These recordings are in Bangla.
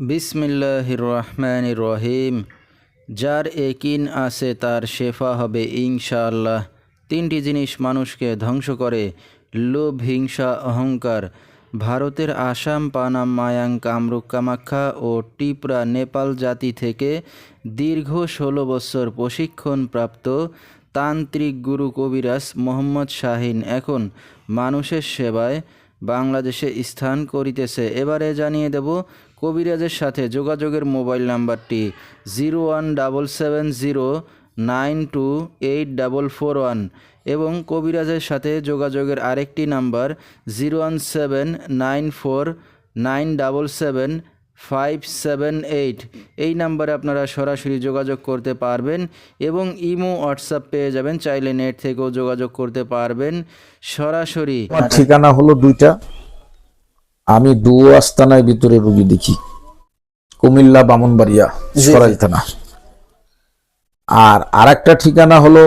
বিসমিল্লাহির রহমান রহিম যার একিন আছে তার শেফা হবে ইনশাআল্লাহ। তিনটি জিনিস মানুষকে ধ্বংস করে, লোভ, হিংসা, অহংকার। ভারতের আসাম, পানাম, মায়াং, কামরূপ, কামাখ্যা ও টিপরা নেপাল জাতি থেকে দীর্ঘ ষোলো বছর প্রশিক্ষণপ্রাপ্ত তান্ত্রিক গুরু কবিরাজ মোহাম্মদ শাহিন এখন মানুষের সেবায় বাংলাদেশে স্থান করিতেছে। এবারে জানিয়ে দেব কবিরাজের সাথে যোগাযোগের মোবাইল নাম্বারটি zero one double seven zero nine two eight double four one এবং কবিরাজের সাথে যোগাযোগের আরেকটি number zero one seven nine four nine double seven five seven eight এই নাম্বারে আপনারা সরাসরি যোগাযোগ করতে পারবেন এবং ইমো হোয়াটসঅ্যাপ পেয়ে যাবেন। চাইলে নেট থেকেও যোগাযোগ করতে পারবেন সরাসরি। আমার ঠিকানা হলো দুইটা। আমি দু আস্তানায় ভিতরে রুগী দেখি। কুমিল্লা বামনবাড়িয়া সরাই থানা। আর আরেকটা ঠিকানা হলো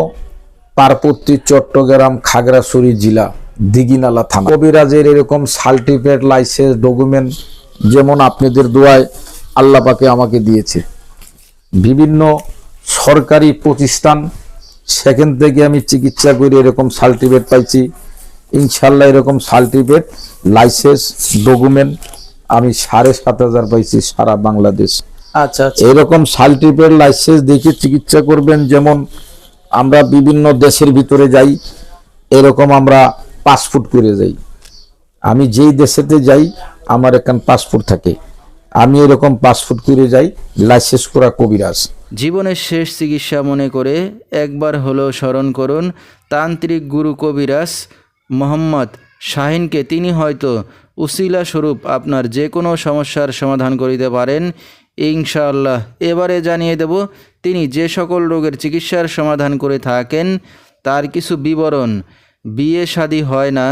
পার্বতী চট্টগ্রাম খাগড়াছড়ি জেলা দিঘিনালা থানা। কবিরাজের এরকম সার্টিফিকেট লাইসেন্স ডকুমেন্ট যেমন আপনাদের দোয়ায় আল্লাহ পাকে আমাকে দিয়েছে। বিভিন্ন সরকারি প্রতিষ্ঠান সেখান থেকে আমি চিকিৎসা করে এরকম সার্টিফিকেট পাইছি। ইনশাল্লাহ এরকম সার্টিফিকেট লাইসেন্স ডকুমেন্ট আমি সাড়ে সাত হাজার পাইছি সারা বাংলাদেশ। আচ্ছা আচ্ছা। এরকম সার্টিফিকেট লাইসেন্স দেখে চিকিৎসা করবেন যেমন আমরা বিভিন্ন দেশের ভিতরে যাই এরকম আমরা পাসপোর্ট করে যাই। আমি যেই দেশেতে যাই আমার এখান পাসপোর্ট থাকে। আমি এরকম পাসপোর্ট করে যাই, লাইসেন্স করা কবিরাজ। জীবনের শেষ চিকিৎসা মনে করে একবার হলেও স্মরণ করুন, তান্ত্রিক গুরু কবিরাজ মোহাম্মদ শাহিনকে তিনি হয়তো উসিলা স্বরূপ আপনার যে কোনো সমস্যার সমাধান করিতে পারেন। ইনশাআল্লাহ এবারে জানিয়ে দেব, তিনি যে সকল রোগের চিকিৎসার সমাধান করে থাকেন, তার কিছু বিবরণ। বিয়ে শাদী হয় না,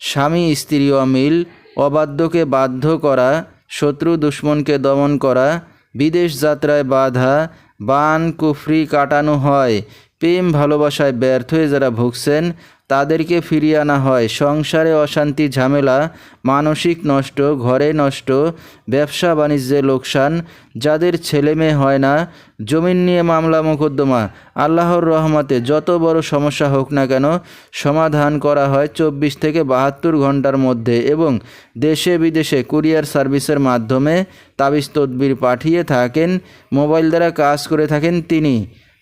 স্বামী স্ত্রী অমিল অবাধ্যকে বাধ্য করা, শত্রু দুশ্মনকে দমন করা, বিদেশ যাত্রায় বাধা, বান, কুফরি কাটানো হয়। প্রেম ভালোবাসায় ব্যর্থ হয়ে যারা ভুগছেন তাদেরকে ফিরিয়ে আনা হয়। সংসারে অশান্তি, ঝামেলা, মানসিক নষ্ট, ঘরে নষ্ট, ব্যবসা, বাণিজ্যে লোকসান, যাদের ছেলে মেয়ে হয় না, জমিন নিয়ে মামলা মোকদ্দমা। আল্লাহর রহমতে যত বড় সমস্যা হোক না কেন সমাধান করা হয় চব্বিশ থেকে বাহাত্তর ঘণ্টার মধ্যে এবং দেশে বিদেশে কুরিয়ার সার্ভিসের মাধ্যমে তাবিজ তদবির পাঠিয়ে থাকেন, মোবাইল দ্বারা কাজ করে থাকেন তিনি।